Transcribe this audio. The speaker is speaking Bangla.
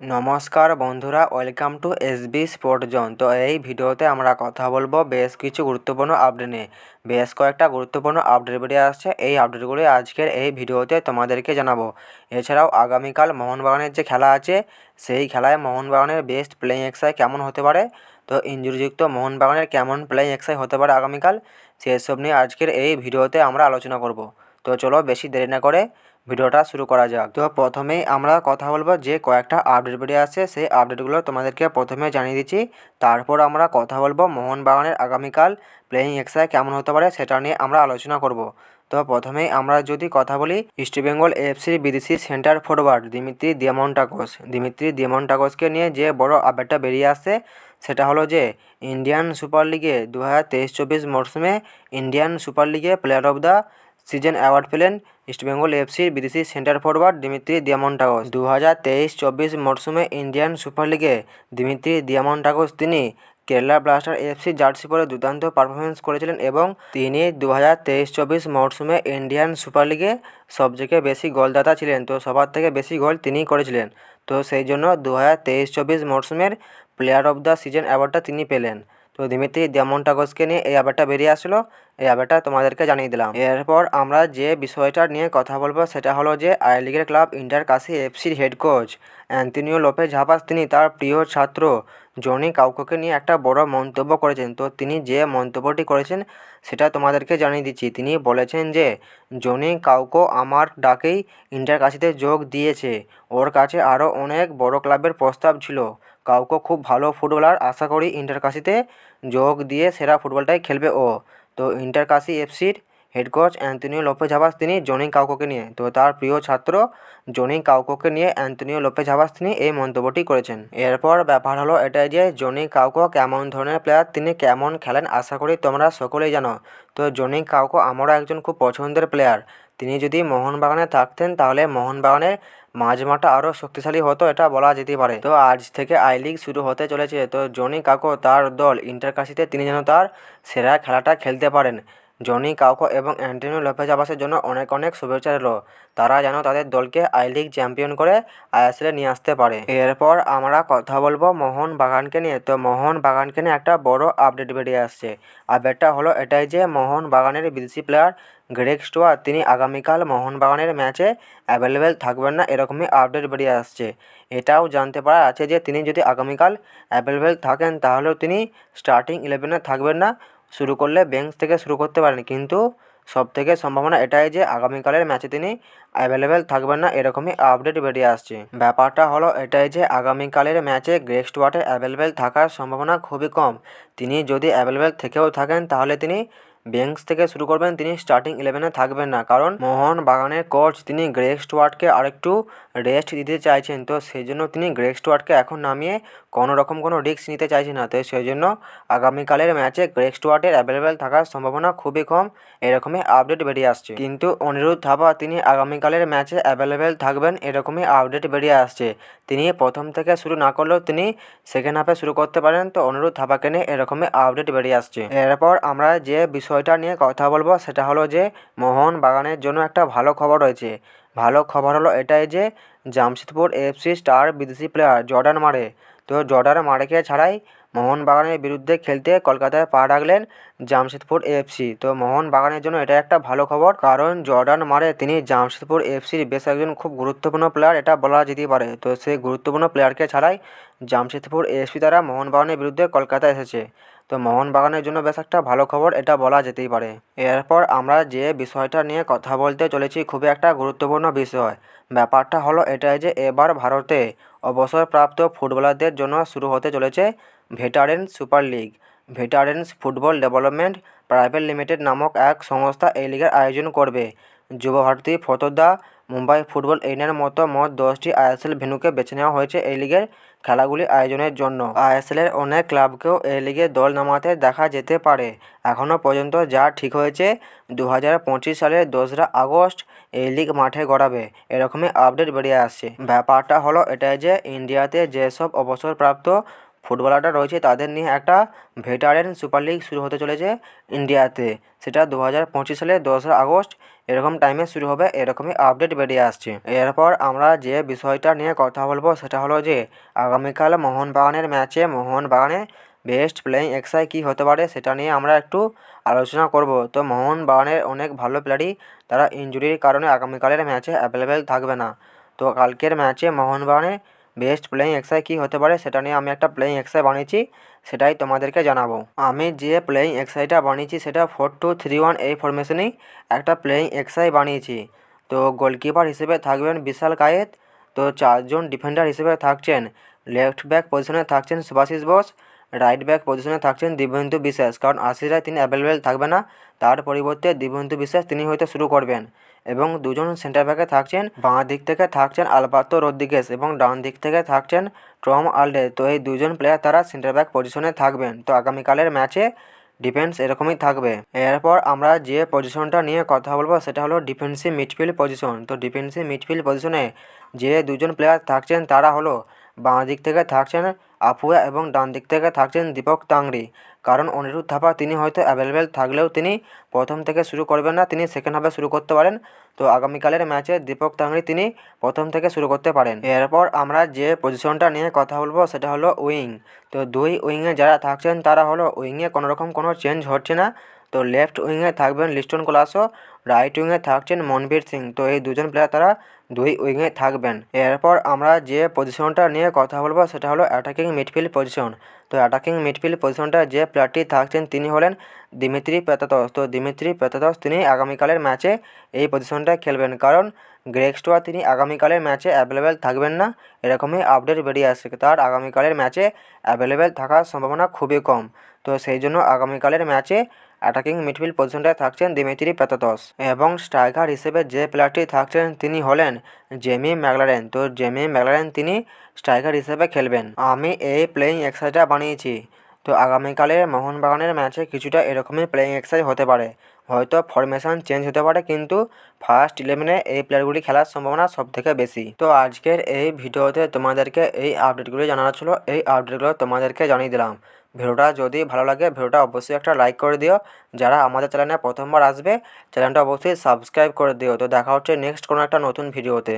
নমস্কার বন্ধুরা, welcome to S B sport zone. তো এই ভিডিওতে আমরা কথা বলব বেশ কিছু গুরুত্বপূর্ণ আপডেট নিয়ে। বেশ কয়েকটা গুরুত্বপূর্ণ আপডেট বেরিয়ে আসছে, এই আপডেটগুলি আজকের এই ভিডিওতে তোমাদেরকে জানাব। এছাড়াও আগামীকাল মোহনবাগানের যে খেলা আছে, সেই খেলায় মোহনবাগানের বেস্ট প্লেয়িং এক্সাই কেমন হতে পারে? তো ইঞ্জুরিযুক্ত মোহনবাগানের কেমন প্লেয়িং এক্সাই হতে পারে আগামীকাল? সেসব নিয়ে আজকের এই ভিডিওতে আমরা আলোচনা করব। তো চলো বেশি দেরি না করে ভিডিওটা শুরু করা যাক। তো প্রথমেই আমরা কথা বলব যে কয়েকটা আপডেট বেরিয়ে আসছে সেই আপডেটগুলো তোমাদেরকে প্রথমে জানিয়ে দিচ্ছি। তারপর আমরা কথা বলব মোহনবাগানের আগামীকাল প্লেয়িং এক্সাই কেমন হতে পারে সেটা নিয়ে আমরা আলোচনা করব। তো প্রথমেই আমরা যদি কথা বলি ইস্টবেঙ্গল এফসির বিদেশি centre forward Dimitri Diamantakos Dimitri দিয়ামন্টাকোসকে নিয়ে যে বড় আপডেটটা বেরিয়ে আসছে, সেটা হলো যে ইন্ডিয়ান সুপার লিগে দু হাজার তেইশ চব্বিশ মরশুমে ইন্ডিয়ান সুপার লিগে player of the season award পেলেন ইস্টবেঙ্গল এফসির বিদেশি সেন্টার ফরওয়ার্ড দিমিত্রি দিয়ামন্টাগোস। দু হাজার তেইশ চব্বিশ মরশুমে ইন্ডিয়ান সুপার লিগে দিমিত্রি দিয়ামন্টাগোস তিনি কেরালা ব্লাস্টার এফসি জার্সি পরে দুর্দান্ত পারফরমেন্স করেছিলেন এবং তিনি দু হাজার তেইশ চব্বিশ মরশুমে ইন্ডিয়ান সুপার লিগে সবথেকে বেশি গোলদাতা ছিলেন। তো সবার থেকে বেশি গোল তিনিই করেছিলেন। তো সেই জন্য দু হাজার তেইশ চব্বিশ মরশুমের প্লেয়ার অফ দ্য সিজন অ্যাওয়ার্ডটা তিনি পেলেন। তো দিমিত্রি দিয়ামন্টাগোসকে নিয়ে এই ব্যাপারটা বেরিয়ে আসলো, এই ব্যাপারটা তোমাদেরকে জানিয়ে দিলাম। এরপর আমরা যে বিষয়টা নিয়ে কথা বলব, সেটা হলো যে আই লিগের ক্লাব ইন্টার কাশি এফসির head coach Antonio Lopez Habas তিনি তার প্রিয় ছাত্র জনি কাউকোকে নিয়ে একটা বড় মন্তব্য করেছেন। তো তিনি যে মন্তব্যটি করেছেন, সেটা তোমাদেরকে জানিয়ে দিচ্ছি। তিনি বলেছেন যে, জনি কাউকো আমার ডাকেই ইন্টার কাশিতে যোগ দিয়েছে। ওর কাছে আরও অনেক বড় ক্লাবের প্রস্তাব ছিল। কাউকো খুব ভালো ফুটবলার আশা করি ইন্টার কাশিতে যোগ দিয়ে সেরা ফুটবলটাই খেলবে ও। তো ইন্টার কাশি এফসির head coach Antonio Lopez Habas তিনি, জনি কাউকোকে নিয়ে। তো তার প্রিয় ছাত্র জনি কাউকোকে নিয়ে অ্যান্টনিও লোপে ঝাবাস তিনি এই মন্তব্যটি করেছেন। এরপর ব্যাপার হলো এটাই যে জনি কাউকো কেমন ধরনের প্লেয়ার তিনি কেমন খেলেন আশা করি তোমরা সকলেই জানো। তো জনি কাউকো আমারও একজন খুব পছন্দের প্লেয়ার তিনি যদি মোহনবাগানে থাকতেন তাহলে মোহনবাগানের মাঝমাঠটা আরও শক্তিশালী হতো, এটা বলা যেতে পারে। তো আজ থেকে আই লিগ শুরু হতে চলেছে। তো জনি কাকো তার দল ইন্টার কাশিতে তিনি যেন তার সেরা খেলাটা খেলতে পারেন। জনি কাউকো এবং অ্যান্টনিও লোপেজ আবাসের জন্য অনেক অনেক শুভেচ্ছা রইল। তারা যেন তাদের দলকে আই লিগ চ্যাম্পিয়ন করে আইএসএলে নিয়ে আসতে পারে। এরপর আমরা কথা বলব মোহন বাগানকে নিয়ে। তো মোহন বাগানকে নিয়ে একটা বড় আপডেট বেরিয়ে আসছে। আপডেটটা হলো এটাই যে মোহন বাগানের বিদেশি প্লেয়ার গ্রেগ স্টুয়ার তিনি আগামীকাল মোহনবাগানের ম্যাচে অ্যাভেলেবেল থাকবেন না এরকমই আপডেট বেরিয়ে আসছে। এটাও জানতে পারা আছে যে তিনি যদি আগামীকাল অ্যাভেলেবেল থাকেন তাহলেও তিনি স্টার্টিং ইলেভেনে থাকবেন না। শুরু করলে বেঞ্চ থেকে শুরু করতে পারেন। কিন্তু সব থেকে সম্ভাবনা এটাই যে আগামীকালের ম্যাচে তিনি অ্যাভেলেবেল থাকবেন না, এরকমই আপডেট বেরিয়ে আসছে। ব্যাপারটা হলো এটাই যে আগামীকালের ম্যাচে গ্রেক স্টুয়ার্টের অ্যাভেলেবেল থাকার সম্ভাবনা খুবই কম। তিনি যদি অ্যাভেলেবেল থেকেও থাকেন, তাহলে তিনি বেঞ্চ থেকে শুরু করবেন, তিনি স্টার্টিং ইলেভেনে থাকবেন না। কারণ মোহন বাগানের কোচ তিনি গ্রেগ স্টুয়ার্টকে আরেকটু রেস্ট দিতে চাইছেন। তো সেই জন্য তিনি গ্রেগ স্টুয়ার্টকে এখন নামিয়ে কোনো রকম কোনো রিস্ক নিতে চাইছেন না। তো সেই জন্য আগামীকালের ম্যাচে গ্রেগ স্টুয়ার্টের অ্যাভেলেবেল থাকার সম্ভাবনা খুবই কম। এরকমই আপডেট বেরিয়ে আসছে। কিন্তু অনিরুদ্ধ থাপা তিনি আগামীকালের ম্যাচে অ্যাভেলেবেল থাকবেন, এরকমই আপডেট বেরিয়ে আসছে। তিনি প্রথম থেকে শুরু না করলেও তিনি সেকেন্ড হাফে শুরু করতে পারেন। তো অনুরোধ থাপাকে নিয়ে এরকমই আপডেট বেরিয়ে আসছে। এরপর আমরা যে বিষয়টা নিয়ে কথা বলব। সেটা হলো যে মোহন বাগানের জন্য একটা ভালো খবর রয়েছে। ভালো খবর হলো এটাই যে, জামশেদপুর এফসি স্টার বিদেশি প্লেয়ার জর্ডান মারে। তো জর্ডান মারেকে ছাড়াই মোহনবাগানের বিরুদ্ধে খেলতে কলকাতায় পা রাখলেন জামশেদপুর এফসি তো মোহনবাগানের জন্য এটা একটা ভালো খবর, কারণ জর্ডান মারে তিনি জামশেদপুর এফসির বেশ একজন খুব গুরুত্বপূর্ণ প্লেয়ার এটা বলা যেতেই পারে। তো সেই গুরুত্বপূর্ণ প্লেয়ারকে ছাড়াই জামশেদপুর এফসি তারা মোহনবাগানের বিরুদ্ধে কলকাতায় এসেছে। তো মোহনবাগানের জন্য বেশ একটা ভালো খবর এটা বলা যেতেই পারে। এরপর আমরা যে বিষয়টা নিয়ে কথা বলতে চলেছি খুবই একটা গুরুত্বপূর্ণ বিষয়। ব্যাপারটা হলো এটাই যে এবার ভারতে অবসরপ্রাপ্ত ফুটবলারদের জন্য শুরু হতে চলেছে veteran super league. Veterans football development private limited নামক এক সংস্থা এই লিগের আয়োজন করবে। যুবভারতী ফতোদা, মুম্বাই ফুটবল ইউনিয়নের মতো মোট দশটি আইএসএল ভেন্যুকে বেছে নেওয়া হয়েছে এই লিগের খেলাগুলি আয়োজনের জন্য। আইএসএলের অনেক ক্লাবকেও এই লিগে দল নামাতে দেখা যেতে পারে। এখনও পর্যন্ত যা ঠিক হয়েছে দু হাজার পঁচিশ সালের দোসরা আগস্ট এই লিগ মাঠে গড়াবে। এরকমই আপডেট বেরিয়ে আসছে। ব্যাপারটা হলো এটাই যে ইন্ডিয়াতে যেসব অবসরপ্রাপ্ত ফুটবলাররা রয়েছে তাদের নিয়ে একটা ভেটারেন সুপার লিগ শুরু হতে চলেছে ইন্ডিয়াতে। সেটা দু হাজার পঁচিশ সালে দোসরা আগস্ট। এরকম টাইমে শুরু হবে, এরকমই আপডেট বেরিয়ে আসছে। এরপর আমরা যে বিষয়টা নিয়ে কথা বলব, সেটা হলো যে আগামীকাল মোহনবাগানের ম্যাচে মোহনবাগানে বেস্ট প্লেয়িং এক্সাই কী হতে পারে, সেটা নিয়ে আমরা একটু আলোচনা করব। তো মোহনবাগানের অনেক ভালো প্লেয়ারই তারা ইনজুরির কারণে আগামীকালের ম্যাচে অ্যাভেলেবেল থাকবে না। তো কালকের ম্যাচে মোহনবাগানে বেস্ট প্লেয়িং এক্সাই কী হতে পারে সেটা নিয়ে আমি একটা প্লেয়িং এক্সাই বানিয়েছি, সেটাই তোমাদেরকে জানাব। আমি যে প্লেয়িং এক্সাইটা বানিয়েছি সেটা ফোর টু থ্রি ওয়ান এই ফরমেশনেই একটা প্লেয়িং এক্সাই বানিয়েছি। তো গোলকিপার হিসেবে থাকবেন বিশাল কায়েত, তো চারজন ডিফেন্ডার হিসেবে থাকছেন লেফট ব্যাক পজিশনে থাকছেন সুভাশিস বোস রাইট ব্যাক পজিশনে থাকছেন দিব্যেন্দু বিশ্বাস। কারণ আশিরায় তিনি অ্যাভেলেবেল থাকবে না, তার পরিবর্তে দিব্যেন্দু বিশ্বাস তিনি হয়তো শুরু করবেন। এবং দুজন সেন্টার ব্যাকে থাকছেন, বাঁ দিক থেকে থাকছেন আলবার্তো রদ্রিগেস এবং ডান দিক থেকে থাকছেন টম আলডে। তো এই দুজন প্লেয়ার তারা সেন্টার ব্যাক পজিশনে থাকবেন। তো আগামীকালের ম্যাচে ডিফেন্স এরকমই থাকবে। এরপর আমরা যে পজিশনটা নিয়ে কথা বলব, সেটা হলো ডিফেন্সিভ মিডফিল্ড পজিশন তো ডিফেন্সিভ মিডফিল্ড পজিশনে যে দুজন প্লেয়ার থাকছেন, তারা হলো বাঁ দিক থেকে থাকছেন আফুয়া এবং ডান দিক থেকে থাকছেন দীপক তাংরি কারণ অনিরুদ্ধ থাপা, তিনি হয়তো অ্যাভেলেবেল থাকলেও তিনি প্রথম থেকে শুরু করবেন না, তিনি সেকেন্ড হাফে শুরু করতে পারেন। তো আগামীকালের ম্যাচে দীপক তাংরি তিনি প্রথম থেকে শুরু করতে পারেন। এরপর আমরা যে পজিশনটা নিয়ে কথা বলব, সেটা হলো উইং। তো দুই উইংয়ে যারা থাকছেন, তারা হলো উইংয়ে কোনো রকম কোনো চেঞ্জ হচ্ছে না। তো লেফট উইংয়ে থাকবেন লিস্টন কোলাসো রাইট উইংয়ে থাকছেন মনবীর সিং। তো এই দুজন প্লেয়ার তারা দুই উইংয়ে থাকবেন। এরপর আমরা যে পজিশনটা নিয়ে কথা বলব, সেটা হলো অ্যাটাকিং মিডফিল্ড পজিশন তো অ্যাটাকিং মিডফিল্ড পজিশনটা যে প্লেয়ারটি থাকছেন, তিনি হলেন দিমিত্রি পেতাতস তো দিমিত্রি পেতাতস তিনি আগামীকালের ম্যাচে এই পজিশনটায় খেলবেন। কারণ গ্রেক স্টোয়া তিনি আগামীকালের ম্যাচে অ্যাভেলেবেল থাকবেন না। এরকমই আপডেট বেরিয়ে আসছে। তার আগামীকালের ম্যাচে অ্যাভেলেবেল থাকার সম্ভাবনা খুবই কম। তো সেই জন্য আগামীকালের ম্যাচে অ্যাটাকিং মিডফিল্ড পজিশনটায় থাকছেন দিমিত্রি পেতাতস এবং স্ট্রাইকার হিসেবে যে প্লেয়ারটি থাকছেন তিনি হলেন জেমি ম্যাকলারেন। তো জেমি ম্যাকলারেন তিনি স্ট্রাইকার হিসেবে খেলবেন। আমি এই প্লেয়িং এক্সারসাইজটা বানিয়েছি। তো আগামীকালের মোহনবাগানের ম্যাচে কিছুটা এরকমই প্লেয়িং এক্সারসাইজ হতে পারে। হয়তো ফরমেশন চেঞ্জ হতে পারে, কিন্তু ফার্স্ট ইলেভেনে এই প্লেয়ারগুলি খেলার সম্ভাবনা সব থেকে বেশি। তো আজকের এই ভিডিওতে তোমাদেরকে এই আপডেটগুলি জানানো ছিল। এই আপডেটগুলো তোমাদেরকে জানিয়ে দিলাম। ভিডিওটা যদি ভালো লাগে, ভিডিওটা অবশ্যই একটা লাইক করে দিও। যারা আমাদের চ্যানেলে প্রথমবার আসবে চ্যানেলটা অবশ্যই সাবস্ক্রাইব করে দিও। তো দেখা হচ্ছে নেক্সট কোনো একটা নতুন ভিডিওতে